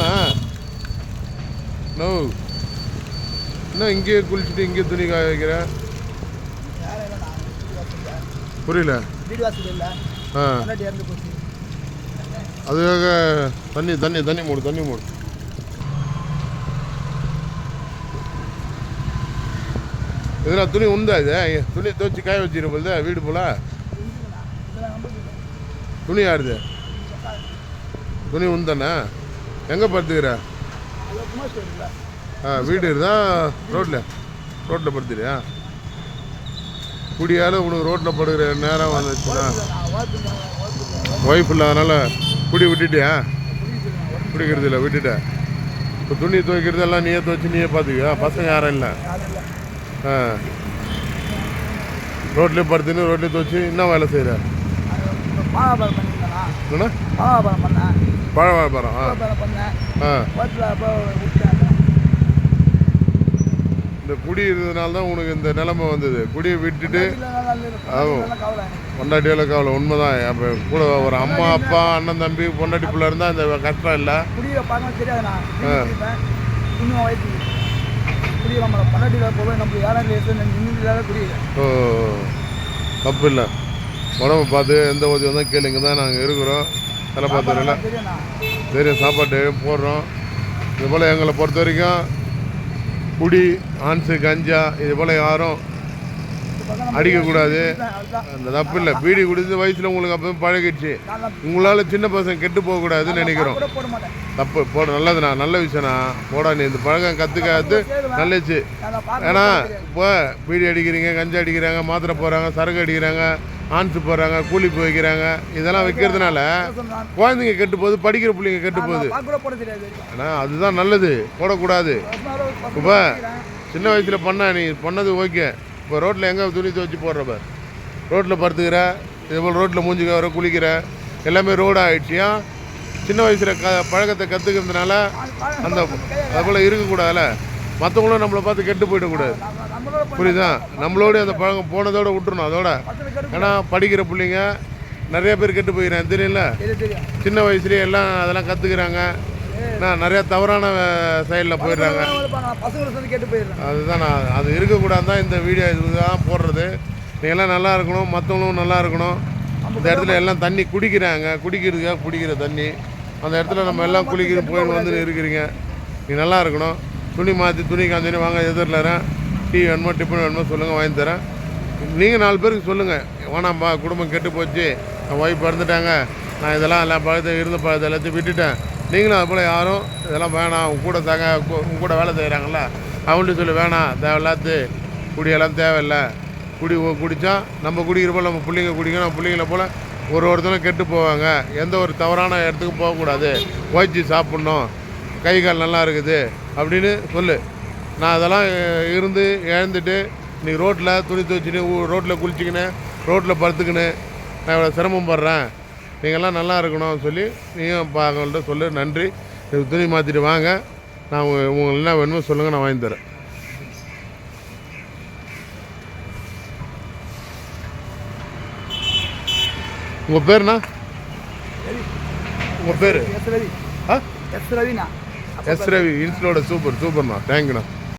தானா நோ என்ன இங்கேயே குளிச்சுட்டு இங்கேயே துணி காய வைக்கிற? வேலை இல்லை நான் வீடு வாசல் இல்லை. புரியல ஆ அதுக்காக தண்ணி தண்ணி தண்ணி மூடு தண்ணி மூடு. இதெல்லாம் துணி உண்டா இது? துணி துவச்சி காய வச்சிருப்பது வீடு போல? துணி ஆடுது துணி உந்தானே எங்கே படுத்துக்கிற? ஆ வீடு தான் ரோட்டில் ரோட்டில் படுத்துறியா குடியால் உனக்கு ரோட்டில் படுக்கிற நேரம் வந்துச்சுன்னா ஒய்ஃப் இல்லாதனால குடி விட்டுட்டியா? குடிக்கிறது இல்லை விட்டுட்டேன் இப்போ துணி துவைக்கிறது எல்லாம் நீயே துவைச்சு நீயே பார்த்துக்கியா பசங்க யாரும் இல்லை. ஆ. ரோட்லேயே படுத்துன்னு ரோட்லேயே துவைச்சு என்ன வேலை செய்கிற மாகாபாரம் பழ வியாபாரம் ஆ. இந்த குடி இருந்ததுனால தான் உனக்கு இந்த நிலைமை வந்தது. குடியை விட்டுட்டு எனக்கு பொண்டாட்டியால கவலை. உண்மைதான். அப்போ கூட ஒரு அம்மா அப்பா அண்ணன் தம்பி பொண்டாட்டி பிள்ளை இருந்தால் இந்த கஷ்டம் இல்லை. ஓ தப்பு இல்லை உடம்பு பார்த்து எந்த உதவி வந்தால் கேளுங்க தான் நாங்கள் இருக்கிறோம். தலை பார்த்துறல தெரியும்ண்ணா சாப்பாடு போடுறோம். இது போல் எங்களை பொறுத்த வரைக்கும் குடி ஆன்ஸு கஞ்சா இது போல் யாரும் அடிக்கக்கூடாது. அந்த தப்பு இல்லை. பீடி குடித்து வயசில் உங்களுக்கு அப்போ பழகிடுச்சு. உங்களால் சின்ன பசங்க கெட்டு போகக்கூடாதுன்னு நினைக்கிறோம். தப்பு. போட. நல்லதுண்ணா. நல்ல விஷயண்ணா போடா நீ. இந்த பழக்கம் கற்றுக்காது நல்லச்சு ஏன்னா இப்போ பீடி அடிக்கிறீங்க கஞ்சா அடிக்கிறாங்க மாத்திரை போடுறாங்க சரக்கு அடிக்கிறாங்க. ஆன்ஸு போடுறாங்க கூலி போய் வைக்கிறாங்க. இதெல்லாம் வைக்கிறதுனால குழந்தைங்க கெட்டு போகுது படிக்கிற பிள்ளைங்க கெட்டு போகுது. ஆனால் அதுதான் நல்லது. போடக்கூடாது. இப்போ சின்ன வயசில் பண்ண நீ பண்ணது ஓகே. இப்போ ரோட்டில் எங்கே துணி துவச்சி போடுறப்ப ரோட்டில் படுத்துக்கிற இதே போல் ரோட்டில் மூஞ்சிக்க வர குளிக்கிற எல்லாமே ரோடு ஆகிடுச்சியா சின்ன வயசில் க பழக்கத்தை கற்றுக்கிறதுனால அந்த அதுபோல் இருக்கக்கூடாதுல்ல? மற்றவங்களும் நம்மளை பார்த்து கெட்டு போயிடக்கூடாது. புரியுதா? நம்மளோட அந்த பழக்கம் போனதோட விட்டுறணும் அதோட. ஏன்னா படிக்கிற பிள்ளைங்க நிறைய பேர் கெட்டு போயிடுறாங்க. தெரியல சின்ன வயசுலேயே எல்லாம் அதெல்லாம் கற்றுக்குறாங்க நான் நிறைய தவறான சைடில் போயிடுறாங்க. அதுதான் நான் அது இருக்கக்கூடாது தான் இந்த வீடியோ இதுதான் போடுறது. எல்லாம் நல்லா இருக்கணும் மற்றவங்களும் நல்லா இருக்கணும். இந்த இடத்துல எல்லாம் தண்ணி குடிக்கிறாங்க. குடிக்கிறதுக்காக குடிக்கிற தண்ணி. அந்த இடத்துல நம்ம எல்லாம் குளிக்கிற போய் வந்து இருக்கிறீங்க நீ நல்லா இருக்கணும். துணி மாற்றி துணி காஞ்சினு வாங்க எதிரில் டீ வேணுமோ டிஃபன் வேணுமோ சொல்லுங்கள் வாங்கி தரேன். நீங்கள் நாலு பேருக்கு சொல்லுங்கள் வேணாம்ப்பா குடும்பம் கெட்டு போச்சு. என் ஒய்ஃப் இறந்துட்டாங்க நான் இதெல்லாம் எல்லாம் பழத்தை இருந்த பழத்தை எல்லாத்தையும் விட்டுட்டேன். நீங்களும் அது போல் யாரும் இதெல்லாம் வேணாம். உங்க கூட தாங்க உங்க கூட வேலை செய்கிறாங்களா அவங்கள்ட்ட சொல்லி வேணாம் தேவையில்லாது குடியெல்லாம் தேவையில்லை. குடி குடித்தா நம்ம குடிக்கிற போல் நம்ம பிள்ளைங்க குடிக்கணும் நம்ம பிள்ளைங்கள போல் ஒரு ஒருத்தரும் கெட்டு போவாங்க. எந்த ஒரு தவறான இடத்துக்கும் போகக்கூடாது. ஓய்ச்சி சாப்பிட்ணும். கை கால் நல்லா இருக்குது. அப்படின்னு சொல்லு. நான் அதெல்லாம் இருந்து இழந்துட்டு நீ ரோட்டில் துணி துவச்சின்னு ரோட்டில் குளிச்சிக்கின்னு ரோட்டில் படுத்துக்கின்னு நான் இவ்வளோ சிரமம் படுறேன் நீங்கள்லாம் நல்லா இருக்கணும்னு சொல்லி நீயும் அவங்கள்ட்ட சொல்லு நன்றி. துணி மாற்றிட்டு வாங்க. நான் உங்க- உங்களுக்கு என்ன வேணுமோ சொல்லுங்கள் நான் வாங்கி தரேன். உங்கள் பேருண்ணா? உங்கள் பேர்? எஸ் ரவிண்ணா. எஸ் ரவி இன்ஸ்டோட சூப்பர் சூப்பர்ண்ணா. தேங்க்யூண்ணா.